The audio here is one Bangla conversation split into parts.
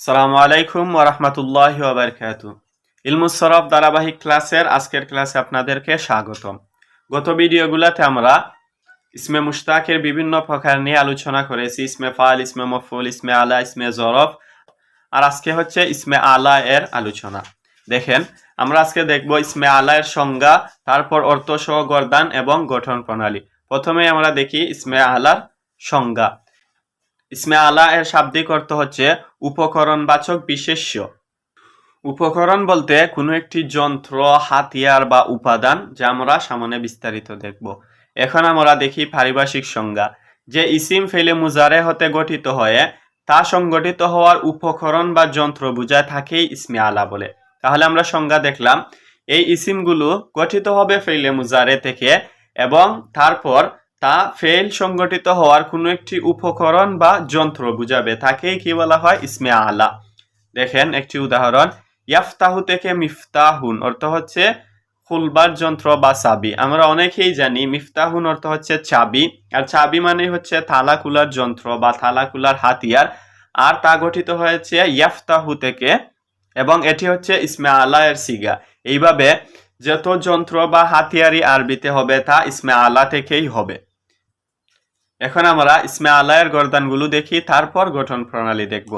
সালামু আলাইকুম ওরহমতুল্লাহ ওবরকাত ইলমুসরফ ধারাবাহিক ক্লাসের আজকের ক্লাসে আপনাদেরকে স্বাগতম। গত ভিডিওগুলোতে আমরা ইসমে মুশতাকের বিভিন্ন প্রকার নিয়ে আলোচনা করেছি, ইসমে ফাল, ইসমে মফুল ইসমে আলা, ইসমে জরফ। আর আজকে হচ্ছে ইসমে আলা এর আলোচনা। দেখেন, আমরা আজকে দেখব ইসমে আলা এর সংজ্ঞা, তারপর অর্থ সহ গরদান এবং গঠন প্রণালী। প্রথমে আমরা দেখি ইসমে আলার সংজ্ঞা। ইসমে আলা এর শাব্দিক অর্থ হচ্ছে উপকরণবাচক বিশেষ্য। উপকরণ বলতে কোনো একটি যন্ত্র, হাতিয়ার বা উপাদান যা আমরা সামনে বিস্তারিত দেখব। এখন আমরা দেখি পারিভাষিক সংজ্ঞা। যে ইসিম ফেলে মুজারে হতে গঠিত হয়ে তা সংগঠিত হওয়ার উপকরণ বা যন্ত্র বোঝায় থাকেই ইসমে আলা বলে। তাহলে আমরা সংজ্ঞা দেখলাম, এই ইসিমগুলো গঠিত হবে ফেলে মুজারে থেকে এবং তারপর তা ফেল সংগঠিত হওয়ার কোনো একটি উপকরণ বা যন্ত্র বুঝাবে। তাকেই কি বলা হয়? ইসমে আলা। দেখেন একটি উদাহরণ। ইয়াফতাহু থেকে মিফতাহুন অর্থ হচ্ছে খুলবার যন্ত্র বা চাবি। আমরা অনেকেই জানি মিফতাহুন অর্থ হচ্ছে চাবি। আর চাবি মানে হচ্ছে থালা কুলার যন্ত্র বা থালা কুলার হাতিয়ার। আর তা গঠিত হয়েছে ইয়াফতাহু থেকে এবং এটি হচ্ছে ইসমে আলা এর সিগা। এইভাবে যত যন্ত্র বা হাতিয়ারি আরবিতে হবে তা ইসমে আলা থেকেই হবে। এখন আমরা ইসমে আলায়ের গরদানগুলো দেখি, তারপর গঠন প্রণালী দেখব।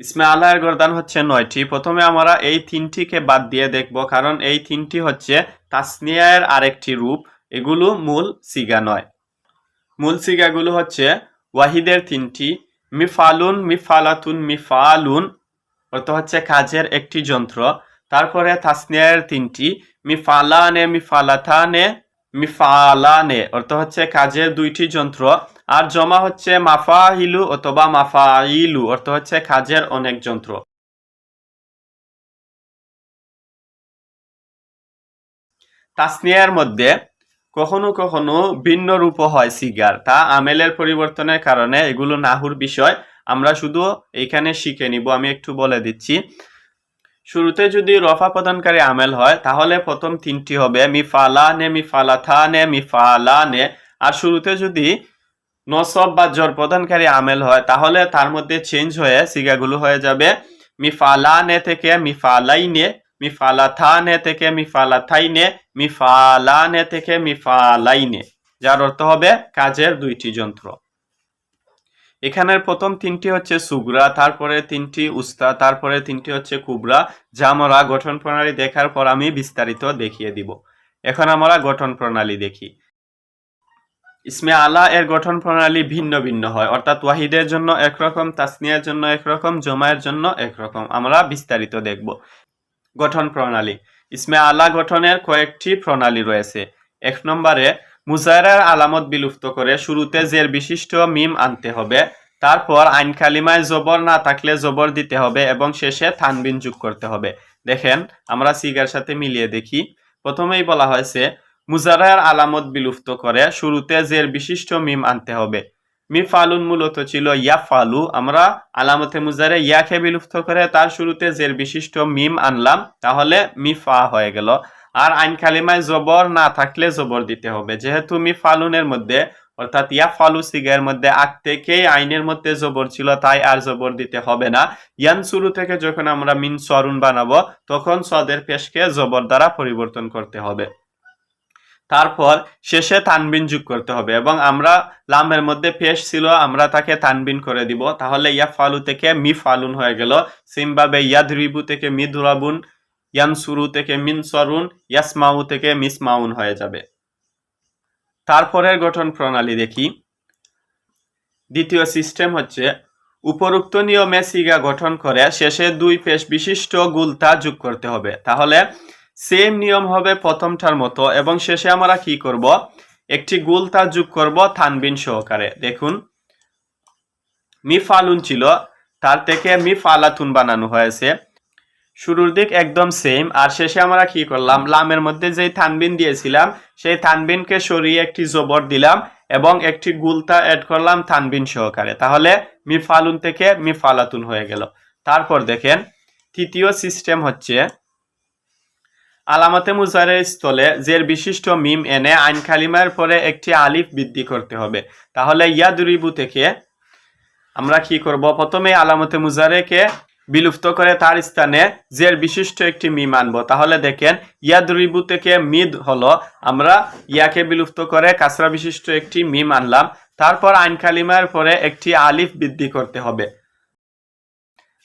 ইসমে আলায়ের গরদান হচ্ছে নয়টি। প্রথমে আমরা এই তিনটিকে বাদ দিয়ে দেখব, কারণ এই তিনটি হচ্ছে তাসনিয়ায়ের আরেকটি রূপ। এগুলো মূল সিগা নয়। মূল সিগাগুলো হচ্ছে ওয়াহিদের তিনটি। মিফালুন মিফালাতুন মিফালুন, অর্থ হচ্ছে কাজের একটি যন্ত্র। তারপরে তাসনিয়ায়ের তিনটি। মিফালানে মিফালাথানে মিফালানে, অর্থ হচ্ছে কাজের দুইটি যন্ত্র। আর জমা হচ্ছে মাফাহিলু অথবা মাফাইলু, অর্থ হচ্ছে কাজের অনেক যন্ত্র। তাসনিয়ার মধ্যে কখনো কখনো ভিন্ন রূপ হয় সিগার, তা আমেলের পরিবর্তনের কারণে এগুলো নাহুর বিষয়, আমরা শুধু এখানে শিখে নিব, আমি একটু বলে দিচ্ছি। শুরুতে যদি রফা প্রদানকারী আমেল হয়, তাহলে প্রথম তিনটি হবে মিফালা নে মিফালা থা নে মিফালা নে আর শুরুতে যদি নসব বা জর প্রদানকারী আমেল হয়, তাহলে তার মধ্যে চেঞ্জ হয়ে সিগাগুলো হয়ে যাবে। মিফালা নে থেকে মিফালাই নে মিফালা নে থেকে মিফালা থাই নে মিফালা নে থেকে মিফালাই নে যার অর্থ হবে কাজের দুইটি যন্ত্র। এখানের প্রথম তিনটি হচ্ছে সুগরা, তারপরে তিনটি উস্তা, তারপরে তিনটি হচ্ছে কুবরা। যা আমরা গঠন প্রণালী দেখার পর আমি বিস্তারিত দেখিয়ে দিব। এখন আমরা গঠন প্রণালী দেখি। ইসমে আলা এর গঠন প্রণালী ভিন্ন ভিন্ন হয়। অর্থাৎ ওয়াহিদের জন্য একরকম, তাসনিয়ার জন্য একরকম, জমায়ের জন্য একরকম। আমরা বিস্তারিত দেখব। গঠন প্রণালী। ইসমে আলা গঠনের কয়েকটি প্রণালী রয়েছে। এক নম্বরে মুজায়রার আলামত বিলুপ্ত করে শুরুতে জের বিশিষ্ট মিম আনতে হবে। তারপর আইন কালিমায় জবর না থাকলে জবর দিতে হবে এবং শেষে থানবিন যোগ করতে হবে। দেখেন, আমরা সিগার সাথে মিলিয়ে দেখি। প্রথমেই বলা হয়েছে মুজারার আলামত বিলুপ্ত করে, শুরুতে জের বিশিষ্ট মিম আনতে হবে। মি ফালুন মূলত ছিল ইয়া ফালু আমরা আলামতে মুজারে ইয়াকে বিলুপ্ত করে, তার শুরুতে জের বিশিষ্ট মিম আনলাম, তাহলে মি ফা হয়ে গেল। আর আইন কালিমায় জবর না থাকলে জবর দিতে হবে। যেহেতু মি ফালুনের মধ্যে, অর্থাৎ ইয়া ফালু সিগের মধ্যে আগ থেকেই আইনের মধ্যে জবর ছিল, তাই আর জবর দিতে হবে না। ইয়ান শুরু থেকে যখন আমরা মিন সরুন বানাবো, তখন সদের পেশকে জবর দ্বারা পরিবর্তন করতে হবে। তারপর শেষে তানবিন যোগ করতে হবে এবং আমরা লামের মধ্যে পেশ ছিল, আমরা তাকে তানবিন করে দিব। তাহলে ইয়া ফালু থেকে মি ফালুন হয়ে গেল। সিমভাবে ইয়াদ রিবু থেকে মিদুরাবুন, ইয়ানসুরু থেকে মিনসরুন, ইয়াসমাউ থেকে মিসমাউন হয়ে যাবে। তারপরের গঠন প্রণালী দেখি। দ্বিতীয় সিস্টেম হচ্ছে, উপরোক্ত নিয়মে সিগা গঠন করে শেষে দুই পেশ বিশিষ্ট গুলতা যোগ করতে হবে। তাহলে সেম নিয়ম হবে প্রথমটার মতো এবং শেষে আমরা কি করব? একটি গুলতা যোগ করব থানবিন সহকারে। দেখুন মি ফালুন ছিল, তার থেকে মি ফালাতুন বানানো হয়েছে। শুরুর দিক একদম সেম আর শেষে আমরা কি করলাম? লামের মধ্যে যেই থানবিন দিয়েছিলাম, সেই থানবিনকে সরিয়ে একটি জবর দিলাম এবং একটি গুলতা অ্যাড করলাম থানবিন সহকারে। তাহলে মি ফালুন থেকে মি ফালাতুন হয়ে গেল। তারপর দেখেন, তৃতীয় সিস্টেম হচ্ছে আলামতে মুজারের স্থলে জের বিশিষ্ট মিম এনে আইন খালিমার পরে একটি আলিফ বৃদ্ধি করতে হবে। তাহলে ইয়াদুরিবু থেকে আমরা কি করব? প্রথমে আলামতে মুজারেকে বিলুপ্ত করে তার স্থানে জের বিশিষ্ট একটি মিম আনব। তাহলে দেখেন, ইয়াদরিবু থেকে মিদ হলো, আমরা ইয়াকে বিলুপ্ত করে কাসরা বিশিষ্ট একটি মিম আনলাম। তারপর আইন খালিমার পরে একটি আলিফ বৃদ্ধি করতে হবে।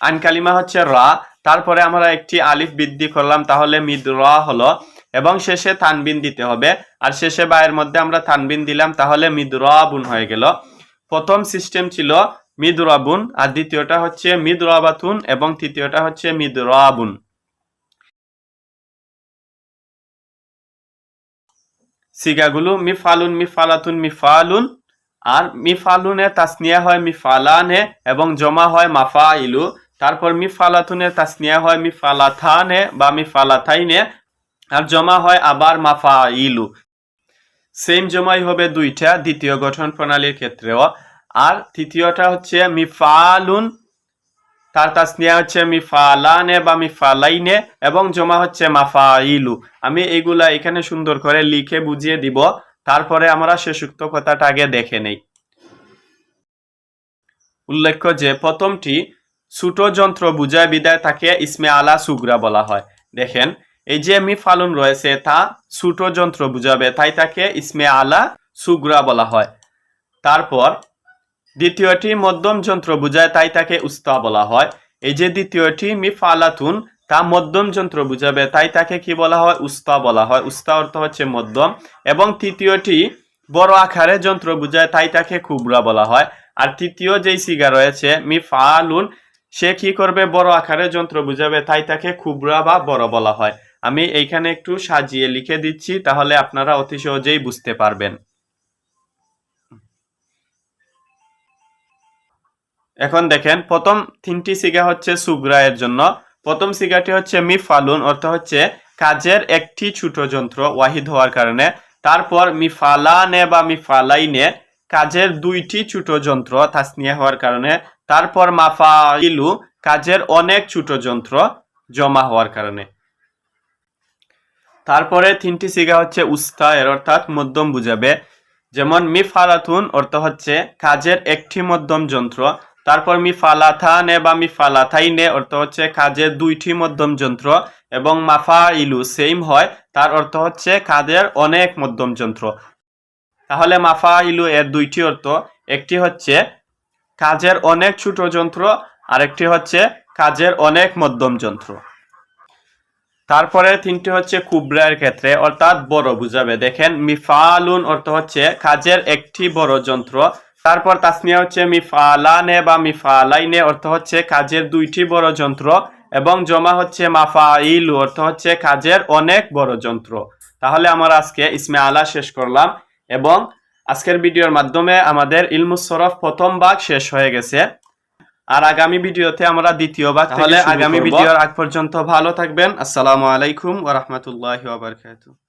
আইন কালিমা হচ্ছে রা। তারপরে আমরা একটি আলিফ বৃদ্ধি করলাম, তাহলে মিদ রা হলো, এবং শেষে থানবিন দিতে হবে। আর শেষে বায়ের মধ্যে আমরা তানবিন দিলাম, তাহলে মিদ রাবুন হয়ে গেল। প্রথম সিস্টেম ছিল মিদ রাবুন আর দ্বিতীয়টা হচ্ছে মিদ রাবাতুন এবং তৃতীয়টা হচ্ছে মিদ রাবুন সিগাগুলো মিফালুন মিফালাতুন মিফালুন, আর মিফালুনে তাসনিয়া হয় মিফালানে, এবং জমা হয় মাফা ইলু তারপর মি মিফালাতুনে তাসনিয়া হয় মিফালাথানে বা মি ফালাথাইনে আর জমা হয় আবার মাফা ইলু সেম জমাই হবে দুইটা, দ্বিতীয় গঠন প্রণালীর ক্ষেত্রেও। আর তৃতীয়টা হচ্ছে মিফালুন, তার তাসনিয়া হচ্ছে মি মিফালানে বা মিফালাইনে এবং জমা হচ্ছে মাফা ইলু আমি এগুলা এখানে সুন্দর করে লিখে বুঝিয়ে দিব, তারপরে আমরা শেষোক্ত কথাটা আগে দেখে নেই। উল্লেখ্য যে প্রথমটি ছোট যন্ত্র বুঝায় বিদায় তাকে ইসমে আলা সুগরা বলা হয়। দেখেন, এই যে মি ফালুন রয়েছে তা ছোট যন্ত্র বুঝাবে তাই তাকে ইসমে আলা সুগরা বলা হয়। তারপর, দ্বিতীয়টি মধ্যম যন্ত্র বুঝায় তাই তাকে উস্তা বলা হয়। এই যে দ্বিতীয়টি মি ফালাতুন, তা মধ্যম যন্ত্র বুঝাবে তাই তাকে কি বলা হয়? উস্তা বলা হয়। উস্তা অর্থ হচ্ছে মধ্যম। এবং তৃতীয়টি বড় আকারে যন্ত্র বুঝায় তাই তাকে কুবরা বলা হয়। আর তৃতীয় যেই সিগা রয়েছে, মি ফালুন সে কি করবে? বড় আকারে যন্ত্র বুঝাবে, তাই তাকে কুবরা বা বড় বলা হয়। আমি এইখানে একটু সাজিয়ে লিখে দিচ্ছি, তাহলে আপনারা অতি সহজেই বুঝতে পারবেন। এখন দেখেন, প্রথম তিনটি সিগা হচ্ছে সুগ্রা এর জন্য। প্রথম সিগাটি হচ্ছে মি ফালুন অর্থ হচ্ছে কাজের একটি ছোট যন্ত্র ওয়াহিদ হওয়ার কারণে। তারপর মি ফালানে বা মি ফালাইনে কাজের দুইটি ছোট যন্ত্র তাসনিয়া হওয়ার কারণে তারপর মাফা ইলু কাজের অনেক ছোট যন্ত্র জমা হওয়ার কারণে। তারপরে তিনটি সিগা হচ্ছে উস্তা, এর অর্থাৎ মধ্যম বুঝাবে। যেমন মি ফালাতুন অর্থ হচ্ছে কাজের একটি মধ্যম যন্ত্র। তারপর মি ফালাথানে বা মি ফালাথাইনে অর্থ হচ্ছে কাজের দুইটি মধ্যম যন্ত্র। এবং মাফা ইলু সেম হয়, তার অর্থ হচ্ছে কাজের অনেক মধ্যম যন্ত্র। তাহলে মাফা ইলু এর দুইটি অর্থ, একটি হচ্ছে কাজের অনেক ছোট যন্ত্র, আরেকটি হচ্ছে কাজের অনেক মধ্যম যন্ত্র। তারপরে তিনটি হচ্ছে কুবরার ক্ষেত্রে, অর্থাৎ বড় বুঝাবে। দেখেন, মিফালুন অর্থ হচ্ছে কাজের একটি বড় যন্ত্র। তারপর তাসনিয়া হচ্ছে মিফালানে বা মিফালাইনে অর্থ হচ্ছে কাজের দুইটি বড় যন্ত্র এবং জমা হচ্ছে মাফাইলু অর্থ হচ্ছে কাজের অনেক বড় যন্ত্র। তাহলে আমরা আজকে ইসমে আলা শেষ করলাম এবং আজকের ভিডিওর মাধ্যমে আমাদের ইলমুসরফ প্রথম ভাগ শেষ হয়ে গেছে। আর আগামী ভিডিওতে আমরা দ্বিতীয় ভাগ তাহলে আগামী ভিডিওর আগ পর্যন্ত ভালো থাকবেন। আসসালামু আলাইকুম ওয়া রাহমাতুল্লাহি ওয়া বারাকাতুহু।